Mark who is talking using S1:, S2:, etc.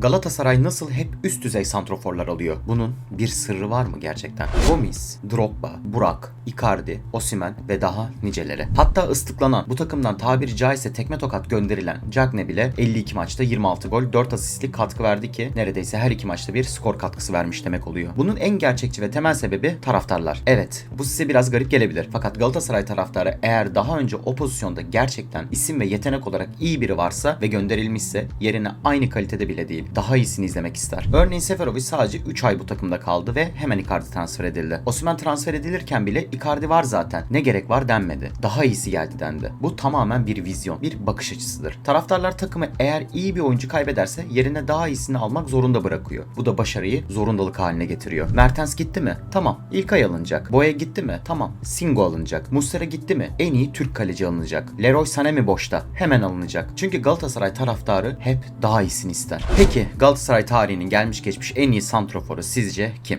S1: Galatasaray nasıl hep üst düzey santroforlar alıyor? Bunun bir sırrı var mı gerçekten? Gomis, Drogba, Burak, Icardi, Osimen ve daha niceleri. Hatta ıslıklanan bu takımdan tabiri caizse tekme tokat gönderilen Cagne bile 52 maçta 26 gol 4 asistlik katkı verdi ki neredeyse her iki maçta bir skor katkısı vermiş demek oluyor. Bunun en gerçekçi ve temel sebebi taraftarlar. Evet bu size biraz garip gelebilir fakat Galatasaray taraftarı eğer daha önce o pozisyonda gerçekten isim ve yetenek olarak iyi biri varsa ve gönderilmişse yerine aynı kalitede bile değil daha iyisini izlemek ister. Örneğin Seferovic sadece 3 ay bu takımda kaldı ve hemen Icardi transfer edildi. Osimhen transfer edilirken bile Icardi var zaten. Ne gerek var denmedi. Daha iyisi geldi dendi. Bu tamamen bir vizyon, bir bakış açısıdır. Taraftarlar takımı eğer iyi bir oyuncu kaybederse yerine daha iyisini almak zorunda bırakıyor. Bu da başarıyı zorundalık haline getiriyor. Mertens gitti mi? Tamam. İlkay alınacak. Boya gitti mi? Tamam. Singo alınacak. Muslera gitti mi? En iyi Türk kaleci alınacak. Leroy Sané mi boşta? Hemen alınacak. Çünkü Galatasaray taraftarı hep daha iyisini ister. Peki Galatasaray tarihinin gelmiş geçmiş en iyi santroforu sizce kim?